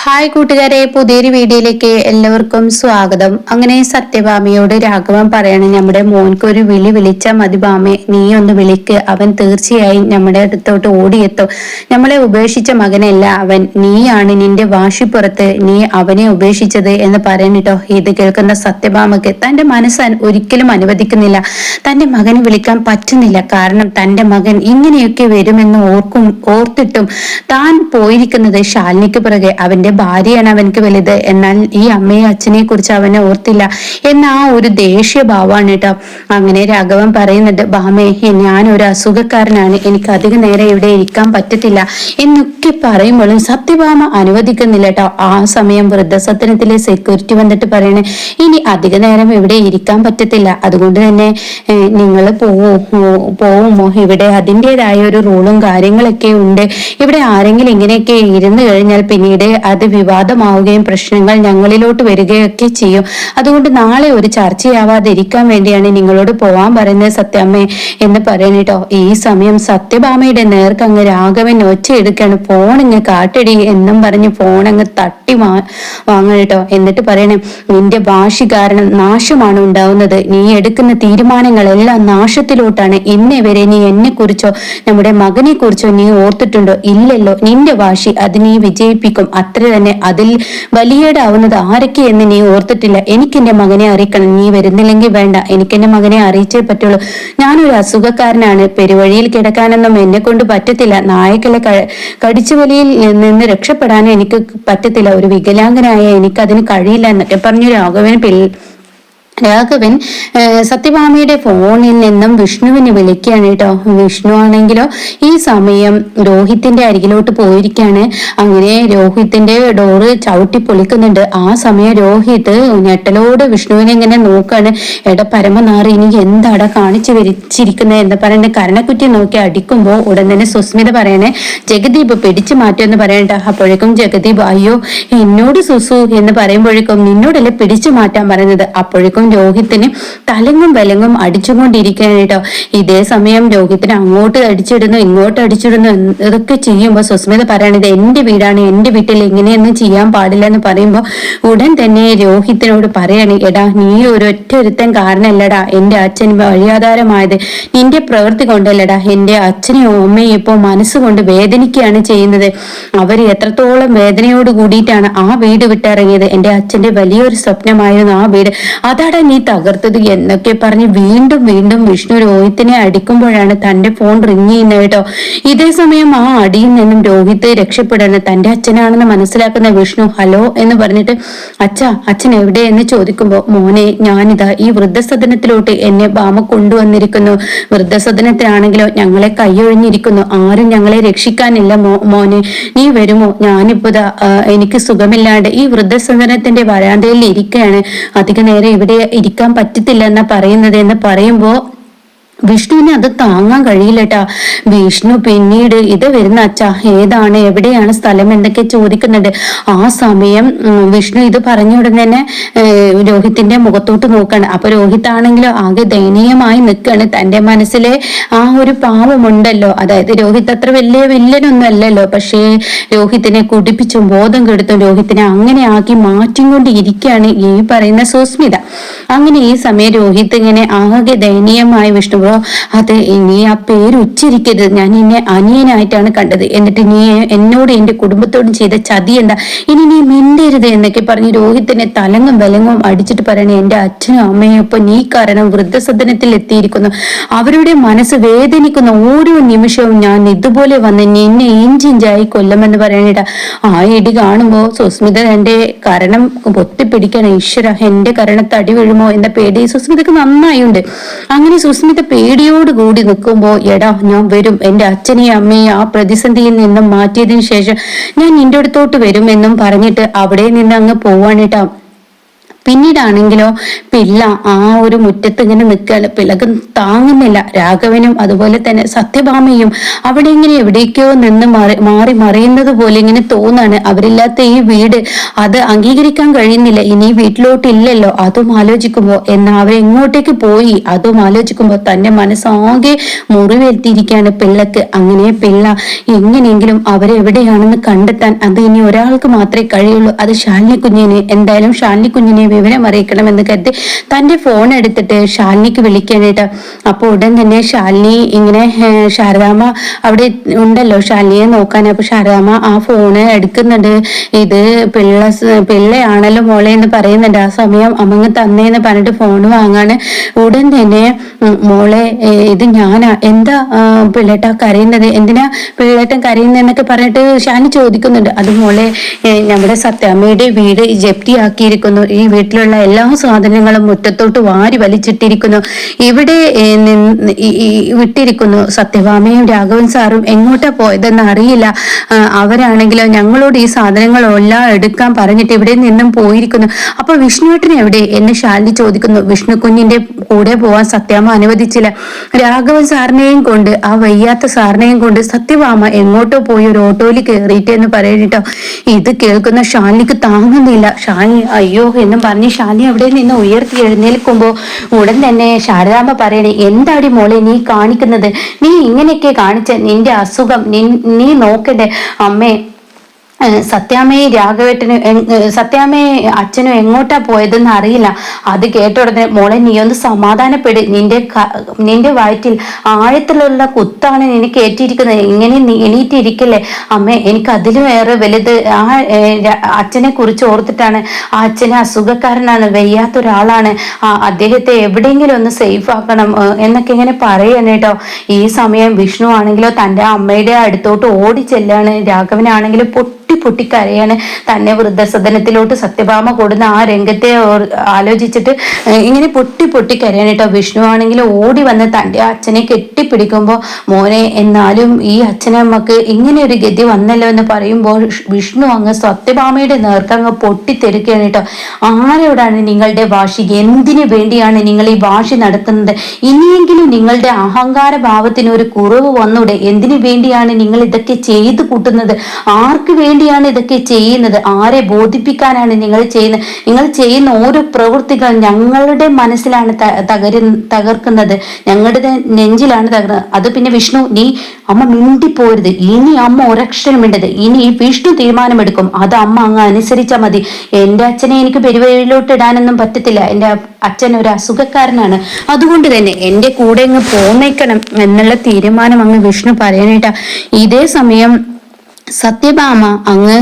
Hi കൂട്ടുകാരെ പുതിയൊരു വീഡിയോയിലേക്ക് എല്ലാവർക്കും സ്വാഗതം. അങ്ങനെ സത്യഭാമയോട് രാഘവൻ പറയണ നമ്മുടെ മോൻക്ക് ഒരു വിളി വിളിച്ചാൽ മതി ഭാമെ. നീ ഒന്ന് വിളിക്ക്. അവൻ തീർച്ചയായും നമ്മുടെ അടുത്തോട്ട് ഓടിയെത്തും. നമ്മളെ ഉപേക്ഷിച്ച മകനല്ല അവൻ. നീയാണ് നിന്റെ വാശിപ്പുറത്ത്. നീ അവനെ ഉപേക്ഷിച്ചത് എന്ന് പറയണിട്ടോ ഇത് കേൾക്കുന്ന സത്യഭാമക്ക് തന്റെ മനസ്സ് ഒരിക്കലും അനുവദിക്കുന്നില്ല. തന്റെ മകനെ വിളിക്കാൻ പറ്റുന്നില്ല. കാരണം തന്റെ മകൻ ഇങ്ങനെയൊക്കെ വരുമെന്ന് ഓർക്കും ഓർത്തിട്ടും താൻ പോയിരിക്കുന്നത് ശാലിനിക്ക് പിറകെ. അവന്റെ ഭാര്യയാണ് അവനക്ക് വലുത്. എന്നാൽ ഈ അമ്മയെ അച്ഛനെ കുറിച്ച് അവനെ ഓർത്തില്ല. എന്ന ആ ഒരു ദേഷ്യ ഭാവമാണ് കേട്ടോ അങ്ങനെ രാഘവൻ പറയുന്നുണ്ട് ബാമേ ഞാൻ ഒരു അസുഖക്കാരനാണ്. എനിക്ക് അധിക നേരം ഇവിടെ ഇരിക്കാൻ പറ്റത്തില്ല എന്നൊക്കെ പറയുമ്പോഴും സത്യഭാമ അനുവദിക്കുന്നില്ല കേട്ടോ ആ സമയം വൃദ്ധസദനത്തിലെ സെക്യൂരിറ്റി വന്നിട്ട് പറയണേ ഇനി അധിക നേരം ഇവിടെ ഇരിക്കാൻ പറ്റത്തില്ല. അതുകൊണ്ട് തന്നെ നിങ്ങൾ പോവോ പോവുമോ? ഇവിടെ അതിന്റെതായ ഒരു റൂളും കാര്യങ്ങളൊക്കെ ഉണ്ട്. ഇവിടെ ആരെങ്കിലും ഇങ്ങനെയൊക്കെ ഇരുന്ന് കഴിഞ്ഞാൽ പിന്നീട് വിവാദമാവുകയും പ്രശ്നങ്ങൾ ഞങ്ങളിലോട്ട് വരികയൊക്കെ ചെയ്യും. അതുകൊണ്ട് നാളെ ഒരു ചർച്ചയാവാതിരിക്കാൻ വേണ്ടിയാണ് നിങ്ങളോട് പോവാൻ പറയുന്നത് സത്യാമ്മേ എന്ന് പറയണേട്ടോ ഈ സമയം സത്യഭാമയുടെ നേർക്ക് അങ്ങ് രാഘവൻ ഒച്ചയെടുക്കാണ് ഇങ്ങ് കാട്ടടി എന്നും പറഞ്ഞ് ഫോൺ അങ്ങ് തട്ടി വാ വാങ്ങണേട്ടോ എന്നിട്ട് പറയണേ നിന്റെ വാശി കാരണം നാശമാണ് ഉണ്ടാവുന്നത്. നീ എടുക്കുന്ന തീരുമാനങ്ങളെല്ലാം നാശത്തിലോട്ടാണ്. ഇന്നേ വരെ നീ എന്നെ കുറിച്ചോ നമ്മുടെ മകനെ കുറിച്ചോ നീ ഓർത്തിട്ടുണ്ടോ? ഇല്ലല്ലോ. നിന്റെ വാശി അത് നീ വിജയിപ്പിക്കും. അത്ര തന്നെ അതിൽ വലിയേടാവുന്നത് ആരൊക്കെ എന്ന് നീ ഓർത്തിട്ടില്ല. എനിക്ക് എന്റെ മകനെ അറിയിക്കണം. നീ വരുന്നില്ലെങ്കിൽ വേണ്ട. എനിക്ക് എന്റെ മകനെ അറിയിച്ചേ പറ്റുള്ളൂ. ഞാനൊരു അസുഖക്കാരനാണ്. പെരുവഴിയിൽ കിടക്കാനൊന്നും എന്നെ കൊണ്ട് പറ്റത്തില്ല. നായകളെ കടിച്ചു വലിയിൽ നിന്ന് രക്ഷപ്പെടാനും എനിക്ക് പറ്റത്തില്ല. ഒരു വികലാംഗനായ എനിക്ക് അതിന് കഴിയില്ല എന്നൊക്കെ പറഞ്ഞു രാഘവന് പിൽ രാഘവൻ സത്യഭാമയുടെ ഫോണിൽ നിന്നും വിഷ്ണുവിനെ വിളിക്കുകയാണ് കേട്ടോ വിഷ്ണു ആണെങ്കിലോ ഈ സമയം രോഹിത്തിന്റെ അരികിലോട്ട് പോയിരിക്കുകയാണ് അങ്ങനെ രോഹിത്തിന്റെ ഡോറ് ചവിട്ടി പൊളിക്കുന്നുണ്ട്. ആ സമയം രോഹിത് ഞെട്ടലോട് വിഷ്ണുവിനെ ഇങ്ങനെ നോക്കാണ്. എട പരമനാറി ഇനി എന്താടാ കാണിച്ചു വരിച്ചിരിക്കുന്നത് എന്ന് പറയുന്നത് കരണക്കുറ്റി നോക്കി അടിക്കുമ്പോൾ ഉടൻ തന്നെ സുസ്മിത പറയണേ ജഗദീപ് പിടിച്ചു മാറ്റുമെന്ന് പറയണ്ട. അപ്പോഴേക്കും ജഗദീപ് അയ്യോ എന്നോട് സുസു എന്ന് പറയുമ്പോഴേക്കും നിന്നോടല്ലേ പിടിച്ചു മാറ്റാൻ പറയുന്നത് അപ്പോഴേക്കും രോഹിത്തിന് തലങ്ങും വിലങ്ങും അടിച്ചുകൊണ്ടിരിക്കുകയാണ് കേട്ടോ ഇതേ സമയം രോഹിത്തിന് അങ്ങോട്ട് അടിച്ചിടുന്നു ഇങ്ങോട്ട് അടിച്ചിടുന്നു ഇതൊക്കെ ചെയ്യുമ്പോൾ സുസ്മിത പറയണത് എന്റെ വീടാണ് എന്റെ വീട്ടിൽ ഇങ്ങനെയൊന്നും ചെയ്യാൻ പാടില്ല എന്ന് പറയുമ്പോൾ ഉടൻ തന്നെ രോഹിത്തിനോട് പറയാണ് എടാ നീ ഒരൊറ്റ ഒരുത്തൻ കാരണല്ലടാ എന്റെ അച്ഛൻ വഴിയാധാരമായത്. നിന്റെ പ്രവൃത്തി കൊണ്ടല്ലടാ എന്റെ അച്ഛനെയും അമ്മയും ഇപ്പോൾ മനസ്സുകൊണ്ട് വേദനിക്കുകയാണ് ചെയ്യുന്നത്. അവർ എത്രത്തോളം വേദനയോട് കൂടിയിട്ടാണ് ആ വീട് വിട്ടിറങ്ങിയത്. എന്റെ അച്ഛന്റെ വലിയൊരു സ്വപ്നമായിരുന്നു ആ വീട്. അതാടാ നീ തകർത്തത് എന്നൊക്കെ പറഞ്ഞ് വീണ്ടും വീണ്ടും വിഷ്ണു രോഹിത്തിനെ അടിക്കുമ്പോഴാണ് തന്റെ ഫോൺ റിങ് ചെയ്യുന്നത് കേട്ടോ. ഇതേ സമയം ആ അടിയിൽ നിന്നും രോഹിത്ത് രക്ഷപ്പെടാണ്. തന്റെ അച്ഛനാണെന്ന് മനസ്സിലാക്കുന്ന വിഷ്ണു ഹലോ എന്ന് പറഞ്ഞിട്ട് അച്ഛ അച്ഛൻ എവിടെ എന്ന് ചോദിക്കുമ്പോ മോനെ ഞാനിതാ ഈ വൃദ്ധസദനത്തിലോട്ട് എന്നെ ബാമ കൊണ്ടുവന്നിരിക്കുന്നു. വൃദ്ധസദനത്തിലാണെങ്കിലോ ഞങ്ങളെ കൈയൊഴിഞ്ഞിരിക്കുന്നു. ആരും ഞങ്ങളെ രക്ഷിക്കാനില്ല മോ മോനെ. നീ വരുമോ? ഞാനിപ്പോ എനിക്ക് സുഖമില്ലാണ്ട് ഈ വൃദ്ധസദനത്തിന്റെ വരാന്തയിൽ ഇരിക്കുകയാണ്. അധിക നേരം ഇവിടെ ഇരിക്കാൻ പറ്റത്തില്ല എന്നാ പറയുന്നത് എന്ന് പറയുമ്പോ വിഷ്ണുവിനെ അത് താങ്ങാൻ കഴിയില്ലട്ടാ. വിഷ്ണു പിന്നീട് ഇത് വരുന്ന അച്ഛ ഏതാണ് എവിടെയാണ് സ്ഥലം എന്നൊക്കെ ചോദിക്കുന്നുണ്ട്. ആ സമയം വിഷ്ണു ഇത് പറഞ്ഞ ഉടനെ തന്നെ രോഹിത്തിന്റെ മുഖത്തോട്ട് നോക്കാണ്. അപ്പൊ രോഹിത് ആണെങ്കിലും ആകെ ദയനീയമായി നിൽക്കുകയാണ് തന്റെ മനസ്സിലെ ആ ഒരു പാവമുണ്ടല്ലോ അതായത് രോഹിത് അത്ര വലിയ വില്ലനൊന്നും അല്ലല്ലോ പക്ഷേ രോഹിത്തിനെ കുടിപ്പിച്ചും ബോധം കെടുത്തും രോഹിത്തിനെ അങ്ങനെ ആക്കി മാറ്റി കൊണ്ടിരിക്കുകയാണ് ഈ പറയുന്ന സുസ്മിത. അങ്ങനെ ഈ സമയം രോഹിത് ഇങ്ങനെ ആകെ ദയനീയമായി വിഷ്ണു ബ്രോ അതെ നീ ആ പേര് ഉച്ചരിക്കരുത്. ഞാൻ നിന്നെ അനിയനായിട്ടാണ് കണ്ടത്. എന്നിട്ട് നീ എന്നോട് എന്റെ കുടുംബത്തോടും ചെയ്ത ചതി എന്താ? ഇനി നീ മിണ്ടരുത് എന്നൊക്കെ പറഞ്ഞ് രോഹിത്തിനെ തലങ്ങും വിലങ്ങും അടിച്ചിട്ട് പറയണേ എന്റെ അച്ഛനും അമ്മയും ഇപ്പൊ നീ കാരണം വൃദ്ധസദനത്തിൽ എത്തിയിരിക്കുന്നു. അവരുടെ മനസ്സ് വേദനിക്കുന്ന ഓരോ നിമിഷവും ഞാൻ ഇതുപോലെ വന്ന് നിന്നെ ഇഞ്ചിഞ്ചായി കൊല്ലുമെന്ന് പറയണേടാ. ആ ഇടി കാണുമ്പോ സുസ്മിത എന്റെ കരണം പൊത്തിപ്പിടിക്കണം ഈശ്വര എന്റെ കരണത്തടി വീഴുമോ എന്ന പേടി സുസ്മിതക്ക് നന്നായി ഉണ്ട് അങ്ങനെ സുസ്മിത പേടിയോട് കൂടി നിൽക്കുമ്പോൾ എടാ ഞാൻ വരും. എന്റെ അച്ഛനെയും അമ്മയും ആ പ്രതിസന്ധിയിൽ നിന്നും മാറ്റിയതിനു ശേഷം ഞാൻ നിന്റെ അടുത്തോട്ട് വരും എന്നും പറഞ്ഞിട്ട് അവിടെ നിന്ന് അങ്ങ് പോവാണിട്ടാ പിന്നീടാണെങ്കിലോ പിള്ള ആ ഒരു മുറ്റത്ത് ഇങ്ങനെ നിൽക്കുകയാണ് പിള്ളക്ക് താങ്ങുന്നില്ല. രാഘവനും അതുപോലെ തന്നെ സത്യഭാമയും അവിടെ ഇങ്ങനെ എവിടേക്കോ നിന്ന് മാറി മാറി മറിയുന്നത് പോലെ ഇങ്ങനെ തോന്നാണ്. അവരില്ലാത്ത ഈ വീട് അത് അംഗീകരിക്കാൻ കഴിയുന്നില്ല. ഇനി വീട്ടിലോട്ടില്ലല്ലോ. അതും ആലോചിക്കുമ്പോ എന്നാ അവരെങ്ങോട്ടേക്ക് പോയി? അതും ആലോചിക്കുമ്പോ തന്റെ മനസ്സാകെ മുറിവേൽത്തിയിരിക്കുകയാണ് പിള്ളക്ക്. അങ്ങനെ പിള്ള എങ്ങനെയെങ്കിലും അവരെവിടെയാണെന്ന് കണ്ടെത്താൻ അത് ഇനി ഒരാൾക്ക് മാത്രമേ കഴിയുള്ളൂ. അത് ശാലിനി കുഞ്ഞിനെ എന്തായാലും ശാലിനി കുഞ്ഞിനെ വിവരം അറിയിക്കണമെന്ന് കരുതി തന്റെ ഫോൺ എടുത്തിട്ട് ശാലിനിക്ക് വിളിക്കാനായിട്ട്. അപ്പോൾ ഉടൻ തന്നെ ശാലിനി ഇങ്ങനെ ശാരദാമ്മ അവിടെ ഉണ്ടല്ലോ ശാലിനിയെ നോക്കാൻ. അപ്പൊ ശാരദാമ്മ ആ ഫോണ് എടുക്കുന്നുണ്ട്. ഇത് പിള്ള പിള്ളയാണല്ലോ മോളെ എന്ന് പറയുന്നുണ്ട്. ആ സമയം അമ്മങ്ങ് തന്നേന്ന് പറഞ്ഞിട്ട് ഫോൺ വാങ്ങാണ്. ഉടൻ തന്നെ മോളെ ഇത് ഞാനാ എന്താ പിള്ളേട്ട കരയുന്നത്? എന്തിനാ പിള്ളേട്ടൻ കരയുന്നതെന്നൊക്കെ പറഞ്ഞിട്ട് ഷാനി ചോദിക്കുന്നുണ്ട്. അത് മോളെ നമ്മുടെ സത്യാമ്മയുടെ വീട് ജപ്തിയാക്കിയിരിക്കുന്നു. ഈ വീട്ടിലുള്ള എല്ലാ സാധനങ്ങളും മുറ്റത്തോട്ട് വാരി വലിച്ചിട്ടിരിക്കുന്നു. ഇവിടെ വിട്ടിരിക്കുന്നു. സത്യഭാമയും രാഘവൻ സാറും എങ്ങോട്ടാ പോയതെന്ന് അറിയില്ല. അവരാണെങ്കിലോ ഞങ്ങളോട് ഈ സാധനങ്ങളെല്ലാം എടുക്കാൻ പറഞ്ഞിട്ട് ഇവിടെ നിന്നും പോയിരിക്കുന്നു. അപ്പൊ വിഷ്ണുവേട്ടൻ എവിടെ? എന്നെ ശാലിനി ചോദിക്കുന്നു. വിഷ്ണു കുഞ്ഞിന്റെ കൂടെ പോവാൻ സത്യാമ്മ അനുവദിച്ചില്ല. രാഘവൻ സാറിനെയും കൊണ്ട് ആ വയ്യാത്ത സാറിനെയും കൊണ്ട് സത്യഭാമ എങ്ങോട്ടോ പോയി ഒരു ഓട്ടോയിൽ കയറിയിട്ട് എന്ന് ഇത് കേൾക്കുന്ന ഷാലിനിക്ക് താങ്ങുന്നില്ല. ഷാലി അയ്യോ എന്നും പറഞ്ഞ് ഷാലി അവിടെ നിന്ന് ഉയർത്തി എഴുന്നേൽക്കുമ്പോൾ ഉടൻ തന്നെ ശാരദാമ്മ പറയണേ എന്താടി മോളെ നീ കാണിക്കുന്നത്? നീ ഇങ്ങനെയൊക്കെ കാണിച്ച നിന്റെ അസുഖം നീ നോക്കണ്ടേ അമ്മേ. സത്യാമ്മയെ രാഘവേട്ടന് സത്യാമ്മയെ അച്ഛനും എങ്ങോട്ടാ പോയതെന്ന് അറിയില്ല. അത് കേട്ട ഉടനെ മോളെ നീ ഒന്ന് സമാധാനപ്പെട്. നിന്റെ നിന്റെ വയറ്റിൽ ആഴത്തിലുള്ള കുത്താണ് എനിക്ക് ഏറ്റിരിക്കുന്നത് ഇങ്ങനെ എണീറ്റിരിക്കല്ലേ? അമ്മ എനിക്ക് അതിലും ഏറെ വലുത്. ആ അച്ഛനെ കുറിച്ച് ഓർത്തിട്ടാണ് ആ അച്ഛനെ അസുഖക്കാരനാണ് വയ്യാത്ത ഒരാളാണ് ആ അദ്ദേഹത്തെ എവിടെയെങ്കിലും ഒന്ന് സേഫ് ആക്കണം എന്നൊക്കെ ഇങ്ങനെ പറയണം കേട്ടോ. ഈ സമയം വിഷ്ണു ആണെങ്കിലോ തന്റെ അമ്മയുടെ അടുത്തോട്ട് ഓടി ചെല്ലാണ്. രാഘവനാണെങ്കിലും പൊട്ടി പൊട്ടി പൊട്ടി കരയാണ് തന്നെ വൃദ്ധസദനത്തിലോട്ട് സത്യഭാമ കൊടുന്ന ആ രംഗത്തെ ആലോചിച്ചിട്ട് ഇങ്ങനെ പൊട്ടി പൊട്ടിക്കരയാണ് കേട്ടോ. വിഷ്ണു ആണെങ്കിൽ ഓടി വന്ന് തന്റെ അച്ഛനെ കെട്ടിപ്പിടിക്കുമ്പോൾ മോനെ എന്നാലും ഈ അച്ഛനമ്മക്ക് ഇങ്ങനെ ഒരു ഗതി വന്നല്ലോ എന്ന് പറയുമ്പോൾ വിഷ്ണു അങ്ങ് സത്യഭാമയുടെ നേർക്കങ്ങ് പൊട്ടിത്തെരുക്കുകയാണ് കേട്ടോ. ആരോടാണ് നിങ്ങളുടെ വാശി? എന്തിനു വേണ്ടിയാണ് നിങ്ങൾ ഈ വാശി നടത്തുന്നത്? ഇനിയെങ്കിലും നിങ്ങളുടെ അഹങ്കാര ഭാവത്തിന് ഒരു കുറവ് വന്നൂടെ? എന്തിനു വേണ്ടിയാണ് നിങ്ങൾ ഇതൊക്കെ ചെയ്തു കൂട്ടുന്നത്? ആർക്ക് വേണ്ടി വേണ്ടിയാണ് ഇതൊക്കെ ചെയ്യുന്നത്. ആരെ ബോധിപ്പിക്കാനാണ് നിങ്ങൾ ചെയ്യുന്നത്? നിങ്ങൾ ചെയ്യുന്ന ഓരോ പ്രവൃത്തികൾ ഞങ്ങളുടെ മനസ്സിലാണ് തകരു തകർക്കുന്നത്. ഞങ്ങളുടെ നെഞ്ചിലാണ് തകർന്നത്. അത് പിന്നെ വിഷ്ണു നീ അമ്മ മിണ്ടിപ്പോരുത്. ഇനി അമ്മ ഒരക്ഷരം മിണ്ടത് ഇനി വിഷ്ണു തീരുമാനമെടുക്കും. അത് അമ്മ അങ്ങ് അനുസരിച്ചാൽ മതി. എന്റെ അച്ഛനെ എനിക്ക് പെരുവഴിയിലോട്ട് ഇടാനൊന്നും പറ്റത്തില്ല. എന്റെ അച്ഛൻ ഒരു അസുഖക്കാരനാണ്. അതുകൊണ്ട് തന്നെ എന്റെ കൂടെ അങ്ങ് പോന്നേക്കണം എന്നുള്ള തീരുമാനം അങ്ങ് വിഷ്ണു പറയാനായിട്ടാ ഇതേ സമയം സത്യഭാമ അങ്ങ്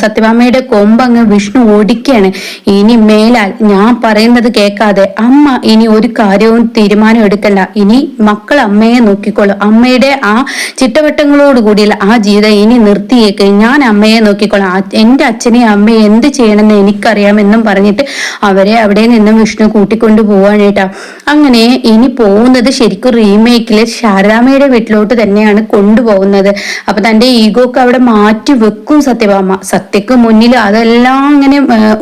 സത്യഭാമയുടെ കൊമ്പ് അങ്ങ് വിഷ്ണു ഓടിക്കുകയാണ് ഇനി മേലാൽ ഞാൻ പറയുന്നത് കേൾക്കാതെ അമ്മ ഇനി ഒരു കാര്യവും തീരുമാനം എടുക്കല്ല ഇനി മക്കൾ അമ്മയെ നോക്കിക്കോളും. അമ്മയുടെ ആ ചിട്ടവട്ടങ്ങളോട് കൂടിയുള്ള ആ ജീവിതം ഇനി നിർത്തിയേക്ക്. ഞാൻ അമ്മയെ നോക്കിക്കോളാം. എന്റെ അച്ഛനെയും അമ്മയെ എന്ത് ചെയ്യണമെന്ന് എനിക്കറിയാമെന്നും പറഞ്ഞിട്ട് അവരെ അവിടെ നിന്നും വിഷ്ണു കൂട്ടിക്കൊണ്ടു പോവാനായിട്ടാ അങ്ങനെ ഇനി പോകുന്നത് ശരിക്കും റീമേക്കിൽ ശാരദാമ്മയുടെ വീട്ടിലോട്ട് തന്നെയാണ് കൊണ്ടുപോകുന്നത്. അപ്പൊ തന്റെ ഈഗോക്ക് അവിടെ മാറ്റി വെക്കും സത്യഭാമ. സത്യക്ക് മുന്നിൽ അതെല്ലാം അങ്ങനെ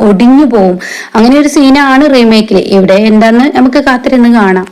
ഒടിഞ്ഞു പോവും. അങ്ങനെ ഒരു സീനാണ് റീമേക്കിൽ ഇവിടെ എന്താന്ന് നമുക്ക് കാത്തിരുന്ന് കാണാം.